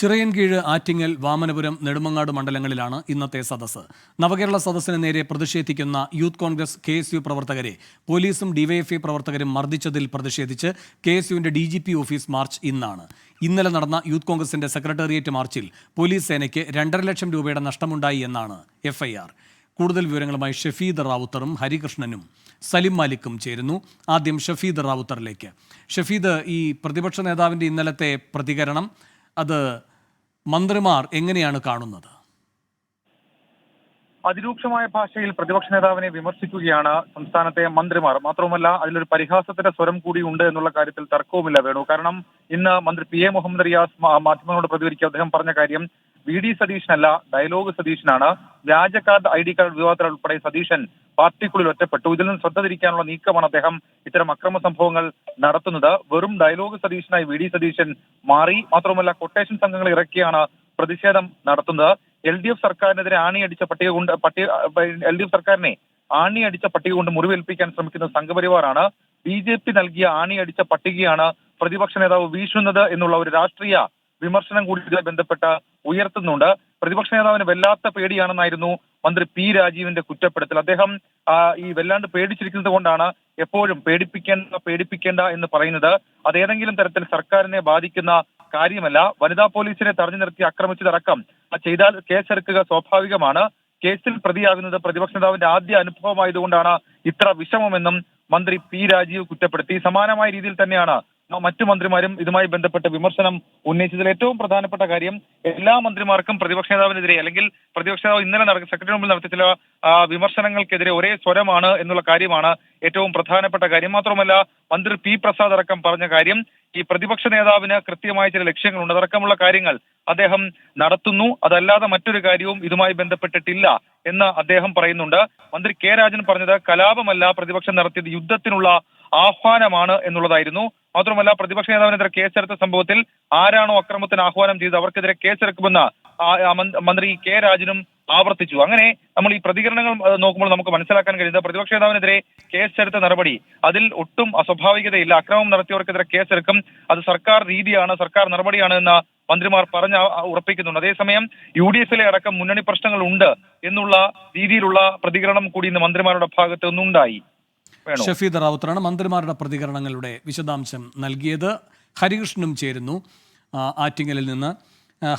ചിറയൻകീഴ് ആറ്റിങ്ങൽ വാമനപുരം നെടുമങ്ങാട് മണ്ഡലങ്ങളിലാണ് ഇന്നത്തെ സദസ്സ്. നവകേരള സദസ്സിന് നേരെ പ്രതിഷേധിക്കുന്ന youth Congress K S U പ്രവർത്തകരെ പോലീസും ഡിവൈഎഫ്ഐ പ്രവർത്തകരും മർദ്ദിച്ചതിൽ പ്രതിഷേധിച്ച് K S യുവിന്റെ D G P office march ഇന്നാണ്. ഇന്നലെ നടന്ന യൂത്ത് കോൺഗ്രസിന്റെ സെക്രട്ടേറിയറ്റ് മാർച്ചിൽ പോലീസ് സേനയ്ക്ക് രണ്ടര ലക്ഷം രൂപയുടെ നഷ്ടമുണ്ടായി എന്നാണ് എഫ്ഐആർ കൂടുതൽ വിവരങ്ങളുമായി ഷഫീദ് റാവുത്തറും ഹരികൃഷ്ണനും സലിം മാലിക്കും ചേരുന്നു. ആദ്യം ഷഫീദ് റാവുത്തറിലേക്ക്. ഷഫീദ് ഈ പ്രതിപക്ഷ നേതാവിന്റെ ഇന്നലത്തെ പ്രതികരണം അത് മന്ത്രിമാർ എങ്ങനെയാണ് കാണുന്നത്? അതിരൂക്ഷമായ ഭാഷയിൽ പ്രതിപക്ഷ നേതാവിനെ വിമർശിക്കുകയാണ് സംസ്ഥാനത്തെ മന്ത്രിമാർ. മാത്രവുമല്ല അതിലൊരു പരിഹാസത്തിന്റെ സ്വരം കൂടി ഉണ്ട് എന്നുള്ള കാര്യത്തിൽ തർക്കവുമില്ല വേണു. കാരണം ഇന്ന് മന്ത്രി പി എ മുഹമ്മദ് റിയാസ് മാധ്യമങ്ങളോട് പ്രതികരിക്കുക അദ്ദേഹം പറഞ്ഞ കാര്യം വി ഡി അല്ല ഡയലോഗ് സതീശനാണ്. വ്യാജ കാർഡ് ഐ ഡി കാർഡ് വിവാദത്തിൽ ഉൾപ്പെടെ സതീശൻ പാർട്ടിക്കുള്ളിൽ ഒറ്റപ്പെട്ടു. ഇതിൽ നിന്ന് ശ്രദ്ധ തിരിക്കാനുള്ള നീക്കമാണ് അദ്ദേഹം ഇത്തരം അക്രമ സംഭവങ്ങൾ നടത്തുന്നത്. വെറും ഡയലോഗ് സതീശനായി വി ഡി സതീശൻ മാറി. മാത്രമല്ല കൊട്ടേഷൻ സംഘങ്ങൾ ഇറക്കിയാണ് പ്രതിഷേധം നടത്തുന്നത്. എൽ ഡി എഫ് സർക്കാരിനെതിരെ ആണിയടിച്ച പട്ടിക കൊണ്ട് പട്ടിക എൽ ഡി എഫ് സർക്കാരിനെ ആണിയടിച്ച പട്ടിക കൊണ്ട് മുറിവേൽപ്പിക്കാൻ ശ്രമിക്കുന്ന സംഘപരിവാറാണ്. ബി ജെ പി നൽകിയ ആണിയടിച്ച പട്ടികയാണ് പ്രതിപക്ഷ നേതാവ് വീശുന്നത് എന്നുള്ള ഒരു രാഷ്ട്രീയ വിമർശനം കൂടി ഇതുമായി ബന്ധപ്പെട്ട ഉയർത്തുന്നുണ്ട്. പ്രതിപക്ഷ നേതാവിന് വല്ലാത്ത പേടിയാണെന്നായിരുന്നു മന്ത്രി പി രാജീവിന്റെ കുറ്റപ്പെടുത്തൽ. അദ്ദേഹം ഈ വല്ലാണ്ട് പേടിച്ചിരിക്കുന്നത് കൊണ്ടാണ് എപ്പോഴും പേടിപ്പിക്കേണ്ട പേടിപ്പിക്കേണ്ട എന്ന് പറയുന്നത്. അത് ഏതെങ്കിലും തരത്തിൽ സർക്കാരിനെ ബാധിക്കുന്ന കാര്യമല്ല. വനിതാ പോലീസിനെ തടഞ്ഞു നിർത്തി ആക്രമിച്ചതടക്കം ചെയ്താൽ കേസെടുക്കുക സ്വാഭാവികമാണ്. കേസിൽ പ്രതിയാകുന്നത് പ്രതിപക്ഷ നേതാവിന്റെ ആദ്യ അനുഭവമായതുകൊണ്ടാണ് ഇത്ര വിഷമമെന്നും മന്ത്രി പി രാജീവ് കുറ്റപ്പെടുത്തി. സമാനമായ രീതിയിൽ തന്നെയാണ് മറ്റു മന്ത്രിമാരും ഇതുമായി ബന്ധപ്പെട്ട് വിമർശനം ഉന്നയിച്ചതിൽ ഏറ്റവും പ്രധാനപ്പെട്ട കാര്യം എല്ലാ മന്ത്രിമാർക്കും പ്രതിപക്ഷ നേതാവിനെതിരെ അല്ലെങ്കിൽ പ്രതിപക്ഷ നേതാവ് ഇന്നലെ സെക്രട്ടറി മുമ്പിൽ നടത്തിയ ചില വിമർശനങ്ങൾക്കെതിരെ ഒരേ സ്വരമാണ് എന്നുള്ള കാര്യമാണ് ഏറ്റവും പ്രധാനപ്പെട്ട കാര്യം. മാത്രമല്ല മന്ത്രി പി പ്രസാദ് അടക്കം പറഞ്ഞ കാര്യം ഈ പ്രതിപക്ഷ നേതാവിന് കൃത്യമായ ചില ലക്ഷ്യങ്ങളുണ്ട്. അതടക്കമുള്ള കാര്യങ്ങൾ അദ്ദേഹം നടത്തുന്നു. അതല്ലാതെ മറ്റൊരു കാര്യവും ഇതുമായി ബന്ധപ്പെട്ടിട്ടില്ല. എന്ന് അദ്ദേഹം പറയുന്നുണ്ട്. മന്ത്രി കെ രാജൻ പറഞ്ഞത് കലാപമല്ല പ്രതിപക്ഷം നടത്തിയത് യുദ്ധത്തിനുള്ള ആഹ്വാനമാണ് എന്നുള്ളതായിരുന്നു. മാത്രമല്ല പ്രതിപക്ഷ നേതാവിനെതിരെ കേസെടുത്ത സംഭവത്തിൽ ആരാണോ അക്രമത്തിന് ആഹ്വാനം ചെയ്തത് അവർക്കെതിരെ കേസെടുക്കുമെന്ന് മന്ത്രി കെ രാജനും ആവർത്തിച്ചു. അങ്ങനെ നമ്മൾ ഈ പ്രതികരണങ്ങൾ നോക്കുമ്പോൾ നമുക്ക് മനസ്സിലാക്കാൻ കഴിയുന്നത് പ്രതിപക്ഷ നേതാവിനെതിരെ കേസെടുത്ത നടപടി അതിൽ ഒട്ടും അസ്വാഭാവികതയില്ല. അക്രമം നടത്തിയവർക്കെതിരെ കേസെടുക്കും. അത് സർക്കാർ രീതിയാണ് സർക്കാർ നടപടിയാണ് എന്ന് മന്ത്രിമാർ പറഞ്ഞ് ഉറപ്പിക്കുന്നുണ്ട്. അതേസമയം യു ഡി എഫിലെ അടക്കം മുന്നണി പ്രശ്നങ്ങൾ ഉണ്ട് എന്നുള്ള രീതിയിലുള്ള പ്രതികരണം കൂടി ഇന്ന് മന്ത്രിമാരുടെ ഭാഗത്ത് നിന്നുണ്ടായി. ഷഫീദ് റാവുത്തറാണ് മന്ത്രിമാരുടെ പ്രതികരണങ്ങളുടെ വിശദാംശം നൽകിയത്. ഹരികൃഷ്ണനും ചേരുന്നു ആറ്റിങ്ങലിൽ നിന്ന്.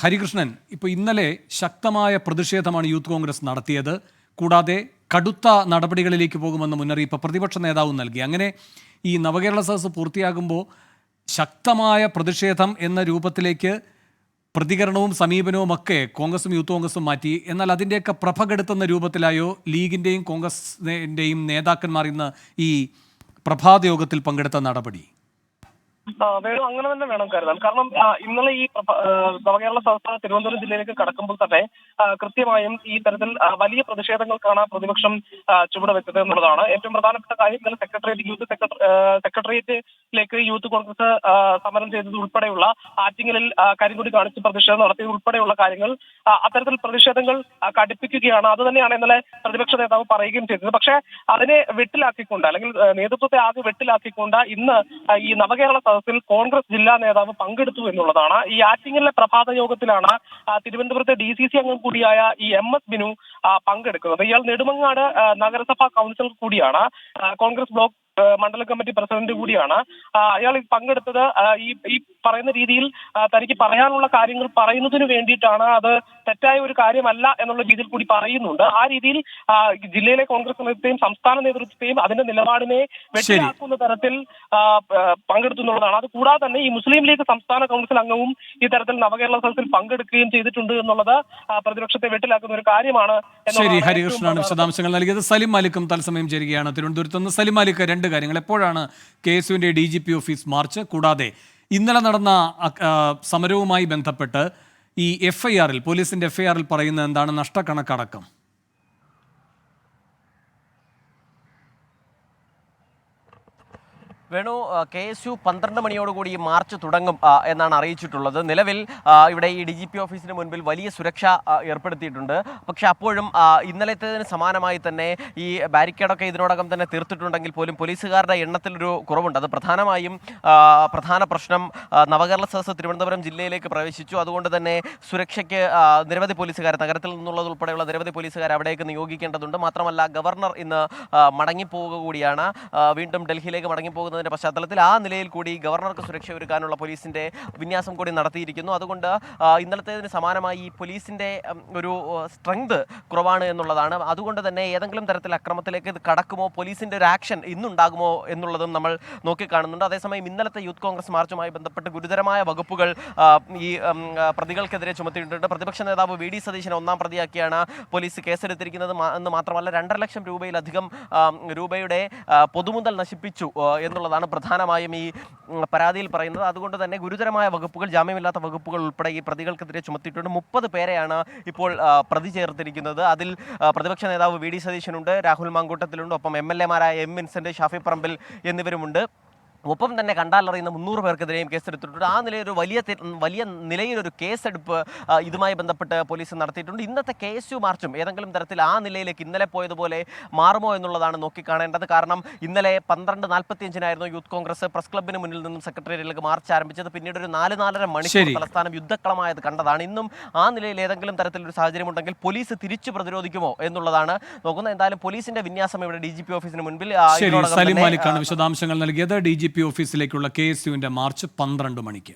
ഹരികൃഷ്ണൻ ഇപ്പോൾ ഇന്നലെ ശക്തമായ പ്രതിഷേധമാണ് യൂത്ത് കോൺഗ്രസ് നടത്തിയത്. കൂടാതെ കടുത്ത നടപടികളിലേക്ക് പോകുമെന്ന മുന്നറിയിപ്പ് പ്രതിപക്ഷ നേതാവും നൽകി. അങ്ങനെ ഈ നവകേരള സദസ് പൂർത്തിയാകുമ്പോൾ ശക്തമായ പ്രതിഷേധം എന്ന രൂപത്തിലേക്ക് പ്രതികരണവും സമീപനവും ഒക്കെ കോൺഗ്രസും യൂത്ത് കോൺഗ്രസും മാറ്റി. എന്നാൽ അതിന്റെയൊക്കെ പ്രഭ കെടുത്തുന്ന രൂപത്തിലായോ ലീഗിന്റെയും കോൺഗ്രസിന്റെയും നേതാക്കന്മാർ ഇന്ന് ഈ പ്രഭാത യോഗത്തിൽ പങ്കെടുത്ത നടപടി? വേണു അങ്ങനെ തന്നെ വേണം കരുതാൻ. കാരണം ഇന്നലെ ഈ നവകേരള സംസ്ഥാന തിരുവനന്തപുരം ജില്ലയിലേക്ക് കടക്കുമ്പോൾ തന്നെ കൃത്യമായും ഈ തരത്തിൽ വലിയ പ്രതിഷേധങ്ങൾക്കാണ് പ്രതിപക്ഷം ചുവട് ചുവടുവെച്ചത് എന്നുള്ളതാണ്. ഏറ്റവും പ്രധാനപ്പെട്ട കാര്യം ഇന്നലെ സെക്രട്ടേറിയറ്റ് യൂത്ത് സെക്രട്ടറി സെക്രട്ടേറിയറ്റിലേക്ക് യൂത്ത് കോൺഗ്രസ് സമരം ചെയ്തത് ഉൾപ്പെടെയുള്ള ആറ്റിങ്ങലിൽ കരിങ്കുടി കാണിച്ച് പ്രതിഷേധം നടത്തിയത് ഉൾപ്പെടെയുള്ള കാര്യങ്ങൾ അത്തരത്തിൽ പ്രതിഷേധങ്ങൾ കടുപ്പിക്കുകയാണ്. അത് തന്നെയാണ് ഇന്നലെ പ്രതിപക്ഷ നേതാവ് പറയുകയും ചെയ്തത്. പക്ഷേ അതിനെ വെട്ടിലാക്കിക്കൊണ്ട് അല്ലെങ്കിൽ നേതൃത്വത്തെ ആകെ വെട്ടിലാക്കിക്കൊണ്ട് ഇന്ന് ഈ നവകേരള സദസ്സിൽ കോൺഗ്രസ് ജില്ലാ നേതാവ് പങ്കെടുത്തു എന്നുള്ളതാണ്. ഈ ആറ്റിങ്ങലിലെ പ്രഭാത യോഗത്തിലാണ് തിരുവനന്തപുരത്തെ ഡി സി സി അംഗം കൂടിയായ ഈ എം എസ് ബിനു പങ്കെടുക്കുന്നത്. ഇയാൾ നെടുമങ്ങാട് നഗരസഭാ കൗൺസിലർ കൂടിയാണ്. കോൺഗ്രസ് ബ്ലോക്ക് മണ്ഡലം കമ്മിറ്റി പ്രസിഡന്റ് കൂടിയാണ്. അയാൾ പങ്കെടുത്തത് ഈ ഈ പറയുന്ന രീതിയിൽ തനിക്ക് പറയാനുള്ള കാര്യങ്ങൾ പറയുന്നതിന് വേണ്ടിയിട്ടാണ്. അത് തെറ്റായ ഒരു കാര്യമല്ല എന്നുള്ള രീതിയിൽ കൂടി പറയുന്നുണ്ട്. ആ രീതിയിൽ ജില്ലയിലെ കോൺഗ്രസ് നേതൃത്വത്തെയും സംസ്ഥാന നേതൃത്വത്തെയും അതിന്റെ നിലപാടിനെ വെട്ടിയാക്കുന്ന തരത്തിൽ പങ്കെടുത്തു എന്നുള്ളതാണ്. അത് കൂടാതെ തന്നെ ഈ മുസ്ലിം ലീഗ് സംസ്ഥാന കൗൺസിൽ അംഗവും ഈ തരത്തിൽ നവകേരള സദസ്സിൽ പങ്കെടുക്കുകയും ചെയ്തിട്ടുണ്ട് എന്നുള്ളത് പ്രതിപക്ഷത്തെ വെട്ടിലാക്കുന്ന ഒരു കാര്യമാണ് ശരി. ഹരികൃഷ്ണനാണ് വിശദാംശങ്ങൾ നൽകിയത്. സലിം മാലിക്കും തത്സമയം ചേരുകയാണ്. തിരുവനന്തപുരത്ത് നിന്ന് സലിം മാലിക്ക് രണ്ട് കാര്യങ്ങൾ. എപ്പോഴാണ് K S യുവിന്റെ D G P office march? കൂടാതെ ഇന്നലെ നടന്ന സമരവുമായി ബന്ധപ്പെട്ട് ഈ എഫ് ഐ ആറിൽ പോലീസിന്റെ എഫ് ഐ ആറിൽ പറയുന്നത് എന്താണ് നഷ്ടക്കണക്കടക്കം? വേണു കെ എസ് യു പന്ത്രണ്ട് മണിയോടുകൂടി ഈ മാർച്ച് തുടങ്ങും എന്നാണ് അറിയിച്ചിട്ടുള്ളത്. നിലവിൽ ഇവിടെ ഈ ഡി ജി പി ഓഫീസിന് മുൻപിൽ വലിയ സുരക്ഷ ഏർപ്പെടുത്തിയിട്ടുണ്ട്. പക്ഷെ അപ്പോഴും ഇന്നലത്തേതിന് സമാനമായി തന്നെ ഈ ബാരിക്കേഡൊക്കെ ഇതിനോടകം തന്നെ തീർത്തിട്ടുണ്ടെങ്കിൽ പോലും പോലീസുകാരുടെ എണ്ണത്തിലൊരു കുറവുണ്ട്. അത് പ്രധാനമായും പ്രധാന പ്രശ്നം നവകേരള സദസ് തിരുവനന്തപുരം ജില്ലയിലേക്ക് പ്രവേശിച്ചു. അതുകൊണ്ട് തന്നെ സുരക്ഷയ്ക്ക് നിരവധി പോലീസുകാർ നഗരത്തിൽ നിന്നുള്ളത് ഉൾപ്പെടെയുള്ള നിരവധി പോലീസുകാർ അവിടേക്ക് നിയോഗിക്കേണ്ടതുണ്ട്. മാത്രമല്ല ഗവർണർ ഇന്ന് മടങ്ങിപ്പോവുക കൂടിയാണ് വീണ്ടും ഡൽഹിയിലേക്ക് മടങ്ങിപ്പോകുന്നതിന്റെ പശ്ചാത്തലത്തിൽ ആ നിലയിൽ കൂടി ഗവർണർക്ക് സുരക്ഷ ഒരുക്കാനുള്ള പോലീസിന്റെ വിന്യാസം കൂടി നടത്തിയിരിക്കുന്നു. അതുകൊണ്ട് ഇന്നലത്തേതിന് സമാനമായി ഈ പോലീസിന്റെ ഒരു സ്ട്രെങ്ത് കുറവാണ് എന്നുള്ളതാണ്. അതുകൊണ്ട് തന്നെ ഏതെങ്കിലും തരത്തിൽ അക്രമത്തിലേക്ക് ഇത് കടക്കുമോ പോലീസിന്റെ ഒരു ആക്ഷൻ ഇന്നുണ്ടാകുമോ എന്നുള്ളതും നമ്മൾ നോക്കിക്കാണുന്നുണ്ട്. അതേസമയം ഇന്നലത്തെ യൂത്ത് കോൺഗ്രസ് മാർച്ചുമായി ബന്ധപ്പെട്ട് ഗുരുതരമായ വകുപ്പുകൾ ഈ പ്രതികൾക്കെതിരെ ചുമത്തിയിട്ടുണ്ട്. പ്രതിപക്ഷ നേതാവ് വി ഡി സതീശനെ ഒന്നാം പ്രതിയാക്കിയാണ് പോലീസ് കേസെടുത്തിരിക്കുന്നത്. എന്ന് മാത്രമല്ല രണ്ടര ലക്ഷം രൂപയിലധികം രൂപയുടെ പൊതുമുതൽ നശിപ്പിച്ചു ആ, എന്നുള്ളതാണ് പ്രധാനമായും ഈ പരാതിയിൽ പറയുന്നത്. അതുകൊണ്ട് തന്നെ ഗുരുതരമായ വകുപ്പുകൾ ജാമ്യമില്ലാത്ത വകുപ്പുകൾ ഉൾപ്പെടെ ഈ പ്രതികൾക്കെതിരെ ചുമത്തിയിട്ടുണ്ട്. മുപ്പത് പേരെയാണ് ഇപ്പോൾ പ്രതി ചേർത്തിരിക്കുന്നത്. അതിൽ പ്രതിപക്ഷ നേതാവ് വി ഡി സതീശനുണ്ട് രാഹുൽ മാങ്കൂട്ടത്തിലുണ്ട് ഒപ്പം എം എൽ എമാരായ എം വിൻസെന്റ് ഷാഫി പറമ്പിൽ എന്നിവരുമുണ്ട്. ഒപ്പം തന്നെ കണ്ടാലറിയുന്ന മുന്നൂറ് പേർക്കെതിരെയും കേസെടുത്തിട്ടുണ്ട്. ആ നിലയിൽ ഒരു വലിയ വലിയ നിലയിലൊരു കേസെടുപ്പ് ഇതുമായി ബന്ധപ്പെട്ട് പോലീസ് നടത്തിയിട്ടുണ്ട്. ഇന്നത്തെ കെ എസ് യു മാർച്ചും ഏതെങ്കിലും തരത്തിൽ ആ നിലയിലേക്ക് ഇന്നലെ പോയതുപോലെ മാറുമോ എന്നുള്ളതാണ് നോക്കിക്കാണേണ്ടത്. കാരണം ഇന്നലെ പന്ത്രണ്ട് നാൽപ്പത്തിയഞ്ചിനായിരുന്നു യൂത്ത് കോൺഗ്രസ് പ്രസ് ക്ലബിന് മുന്നിൽ നിന്നും സെക്രട്ടേറിയറ്റിലേക്ക് മാർച്ച് ആരംഭിച്ചത്. പിന്നീട് ഒരു നാല് നാലര മണിക്കൂർ. തലസ്ഥാനം യുദ്ധക്കളമായത് കണ്ടതാണ്. ഇന്നും ആ നിലയിൽ ഏതെങ്കിലും തരത്തിലൊരു സാഹചര്യം ഉണ്ടെങ്കിൽ പോലീസ് തിരിച്ചു പ്രതിരോധിക്കുമോ എന്നുള്ളതാണ് നോക്കുന്നത്. എന്തായാലും പോലീസിന്റെ വിന്യാസം ഇവിടെ ഡി ജി പി ഓഫീസിന് മുൻപിൽ വിശദാംശങ്ങൾ നൽകിയത്. ഡി ജി പി ഓഫീസിലേക്കുള്ള കെ എസ് യുവിന്റെ മാർച്ച് പന്ത്രണ്ട് മണിക്ക്.